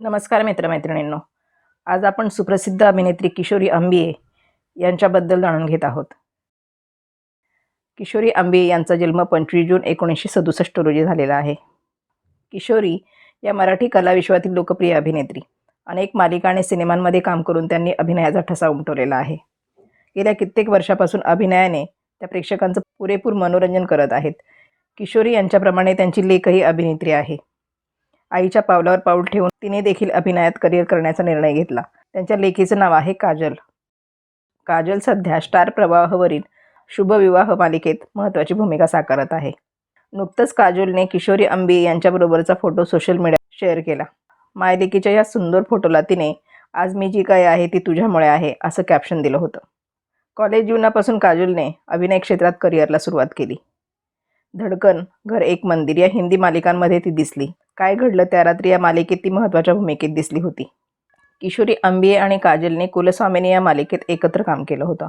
नमस्कार मित्रमैत्रिणींनो. आज आपण सुप्रसिद्ध अभिनेत्री किशोरी आंबिये यांच्याबद्दल जाणून घेत आहोत. किशोरी आंबिये यांचा जन्म पंचवीस जून एकोणीसशे सदुसष्ट रोजी झालेला आहे. किशोरी या मराठी कलाविश्वातील लोकप्रिय अभिनेत्री. अनेक मालिका आणि सिनेमांमध्ये काम करून त्यांनी अभिनयाचा ठसा उमटवलेला आहे. गेल्या कित्येक वर्षापासून अभिनयाने त्या प्रेक्षकांचं पुरेपूर मनोरंजन करत आहेत. किशोरी यांच्याप्रमाणे त्यांची लेखही अभिनेत्री आहे. आईच्या पावलावर पाऊल ठेवून तिने देखील अभिनयात करिअर करण्याचा निर्णय घेतला. त्यांच्या लेखीचं नाव आहे काजल. काजल सध्या स्टार प्रवाहवरील शुभविवाह मालिकेत महत्त्वाची भूमिका साकारत आहे. नुकतंच काजोलने किशोरी अंबी यांच्याबरोबरचा फोटो सोशल मीडिया शेअर केला. मायलेकीच्या या सुंदर फोटोला तिने आज मी जी काय आहे ती तुझ्यामुळे आहे असं कॅप्शन दिलं होतं. कॉलेज जीवनापासून काजोलने अभिनय क्षेत्रात करिअरला सुरुवात केली. धडकन घर एक मंदिर या हिंदी मालिकांमध्ये ती दिसली. काय घडलं त्या रात्री या मालिकेत ती महत्त्वाच्या भूमिकेत दिसली होती? किशोरी अंबिये आणि काजलने कुलस्वामीने या मालिकेत एकत्र काम केलं होतं.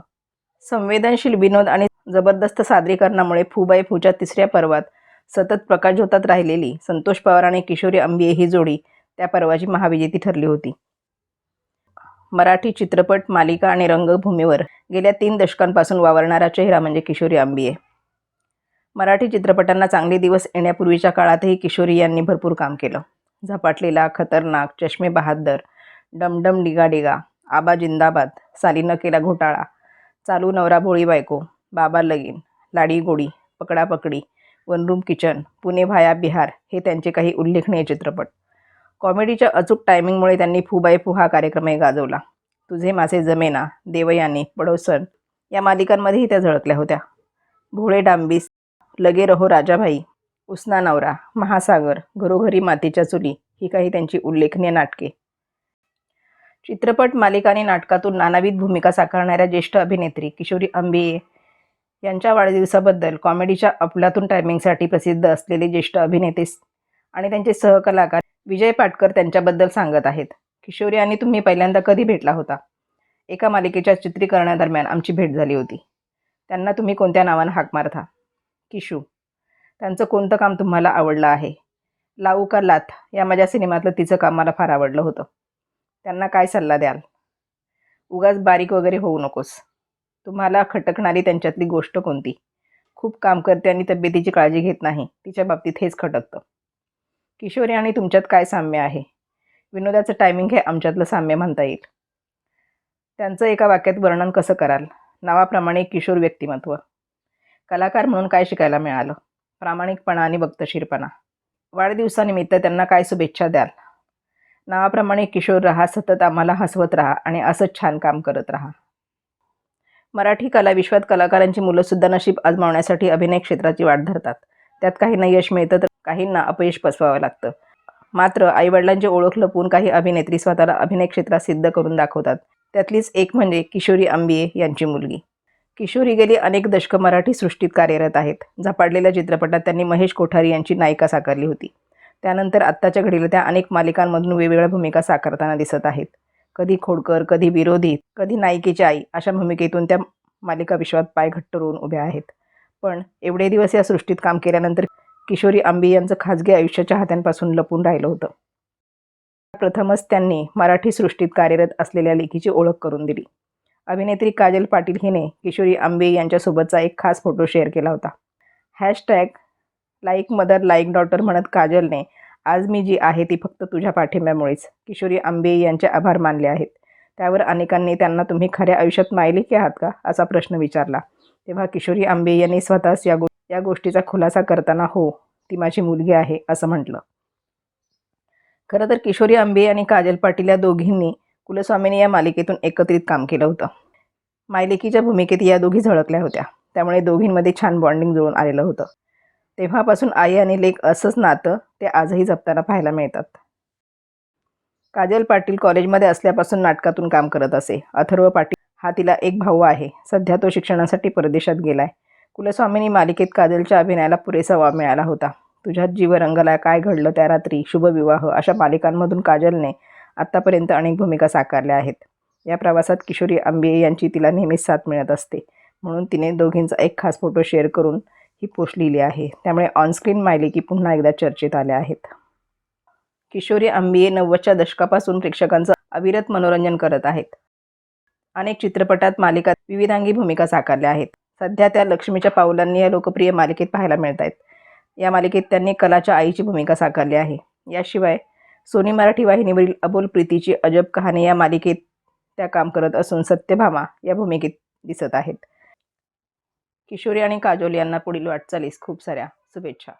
संवेदनशील विनोद आणि जबरदस्त सादरीकरणामुळे फुबाई फूच्या तिसऱ्या पर्वात सतत प्रकाशझोतात राहिलेली संतोष पवार आणि किशोरी अंबिये ही जोडी त्या पर्वाची महाविजेती ठरली होती. मराठी चित्रपट मालिका आणि रंगभूमीवर गेल्या तीन दशकांपासून वावरणारा चेहरा म्हणजे किशोरी आंबिये मराठी चित्रपटांना चांगले दिवस येण्यापूर्वीच्या काळातही किशोरी यांनी भरपूर काम केलं. झपाटलेला खतरनाक चष्मे बहादर डमडम डिगा डिगा आबा जिंदाबाद सालीनं केला घोटाळा चालू नवरा भोळी बायको बाबा Lagin Ladi Godi Pakdapakdi one room kitchen Pune Bhaya Bihar हे त्यांचे काही उल्लेखनीय चित्रपट. कॉमेडीच्या अचूक टायमिंगमुळे त्यांनी फुबाई फू हा कार्यक्रमही गाजवला. तुझे मासे जमेना देवयानी पडोसन या मालिकांमध्येही त्या झळकल्या होत्या. भोळे डांबीस लगे रहो राजाभाई. उसना नवरा महासागर घरोघरी मातीच्या चुली ही काही त्यांची उल्लेखनीय नाटके. चित्रपट मालिका आणि नाटकातून नानाविध भूमिका साकारणाऱ्या ज्येष्ठ अभिनेत्री किशोरी अंबिये यांच्या वाढदिवसाबद्दल कॉमेडीच्या अपलातून टायमिंगसाठी प्रसिद्ध असलेले ज्येष्ठ अभिनेते आणि त्यांचे सहकलाकार विजय पाटकर त्यांच्याबद्दल सांगत आहेत. किशोरी आणि तुम्ही पहिल्यांदा कधी भेटला होता? एका मालिकेच्या चित्रीकरणादरम्यान आमची भेट झाली होती. त्यांना तुम्ही कोणत्या नावानं हाक मारता? किशू. त्यांचं कोणतं काम तुम्हाला आवडलं आहे? लाऊ का लाथ? या माझ्या सिनेमातलं तिचं काम मला फार आवडलं होतं. त्यांना काय सल्ला द्याल? उगाच बारीक वगैरे होऊ नकोस. तुम्हाला खटकणारी त्यांच्यातली गोष्ट कोणती? खूप काम करते आणि तब्येतीची काळजी घेत नाही. तिच्या बाबतीत हेच खटकतं. किशोरी आणि तुमच्यात काय साम्य आहे? विनोदाचं टायमिंग हे आमच्यातलं साम्य म्हणता येईल. त्यांचं एका वाक्यात वर्णन कसं कराल? नावाप्रमाणे किशोर व्यक्तिमत्व. कलाकार म्हणून काय शिकायला मिळालं? प्रामाणिकपणा आणि वक्तशीरपणा वाढदिवसानिमित्त त्यांना काय शुभेच्छा द्याल? नावाप्रमाणे किशोर राहा सतत आम्हाला हसवत राहा आणि असंच छान काम करत राहा. मराठी कला विश्वात कलाकारांची मुलंसुद्धा नशीब आजमावण्यासाठी अभिनय क्षेत्राची वाट धरतात. त्यात काहींना यश मिळतं तर काहींना अपयश पसवावं लागतं. मात्र आईवडिलांची ओळख लपवून काही अभिनेत्री स्वतःला अभिनय क्षेत्रात सिद्ध करून दाखवतात. त्यातलीच एक म्हणजे किशोरी आंबिये यांची मुलगी. किशोरी गेली अनेक दशकं मराठी सृष्टीत कार्यरत आहेत. झपाडलेल्या चित्रपटात त्यांनी महेश कोठारी यांची नायिका साकारली होती. त्यानंतर आत्ताच्या घडीला त्या अनेक मालिकांमधून वेगवेगळ्या भूमिका साकारताना दिसत आहेत. कधी खोडकर कधी विरोधी कधी नायिकेची आई अशा भूमिकेतून त्या मालिका विश्वात पाय घट्ट रोवून उभ्या आहेत. पण एवढे दिवस या सृष्टीत काम केल्यानंतर किशोरी आंबी यांचं खाजगी आयुष्य चाहत्यांपासून लपून राहिलं होतं. प्रथमच त्यांनी मराठी सृष्टीत कार्यरत असलेल्या लेखीची ओळख करून दिली. अभिनेत्री काजल पाटील हिने किशोरी आंबे यांच्यासोबतचा एक खास फोटो शेअर केला होता. Hashtag like mother like daughter म्हणत काजलने आज मी जी आहे ती फक्त तुझ्या पाठिंब्यामुळेच. किशोरी आंबे यांचे आभार मानले आहेत. त्यावर अनेकांनी त्यांना तुम्ही खऱ्या आयुष्यात मायलेकी आहात का? असा प्रश्न विचारला. तेव्हा किशोरी आंबे यांनी स्वतःच या गो या गोष्टीचा खुलासा करताना हो ती माझी मुलगी आहे असं म्हटलं. खरं तर किशोरी आंबे आणि काजल पाटील या दोघींनी कुलस्वामीने या मालिकेतून एकत्रित काम केलं होतं. मायलेकीच्या भूमिकेत या दोघी झळकल्या होत्या. त्यामुळे दोघींमध्ये छान बॉन्डिंग जुळून आलेलं होतं. तेव्हापासून आई आणि लेक असंच नातं ते आजही जपताना पाहायला मिळतात. काजल पाटील कॉलेजमध्ये असल्यापासून नाटकातून काम करत असे. अथर्व पाटील हा तिला एक भाऊ आहे. सध्या तो शिक्षणासाठी परदेशात गेलाय. कुलस्वामीनी मालिकेत काजलच्या अभिनयाला पुरेसा वाव मिळाला होता. तुझ्यात जीव रंगला काय घडलं त्या रात्री? शुभविवाह अशा मालिकांमधून काजलने आत्तापर्यंत अनेक भूमिका साकारल्या आहेत. या प्रवासात किशोरी आंबे यांची तिला नेहमीच साथ मिळत असते. म्हणून तिने दोघींचा एक खास फोटो शेअर करून ही पोस्ट लिहिली आहे. त्यामुळे ऑनस्क्रीन मायलेकी पुन्हा एकदा चर्चेत आल्या आहेत. किशोरी आंबिये नव्वदच्या दशकापासून प्रेक्षकांचं अविरत मनोरंजन करत आहेत. अनेक चित्रपटात मालिकात विविधांगी भूमिका साकारल्या आहेत. सध्या त्या लक्ष्मीच्या पावलांनी या लोकप्रिय मालिकेत पाहायला मिळत आहेत. या मालिकेत त्यांनी कलाच्या आईची भूमिका साकारली आहे. याशिवाय सोनी मराठी वाहिनीवरील अबोल प्रीतीची अजब कहाणी या मालिकेत त्या काम करत असून सत्यभामा या भूमिकेत दिसत आहेत. किशोरी आणि काजोल यांना पुढील वाटचालीस खूप साऱ्या शुभेच्छा.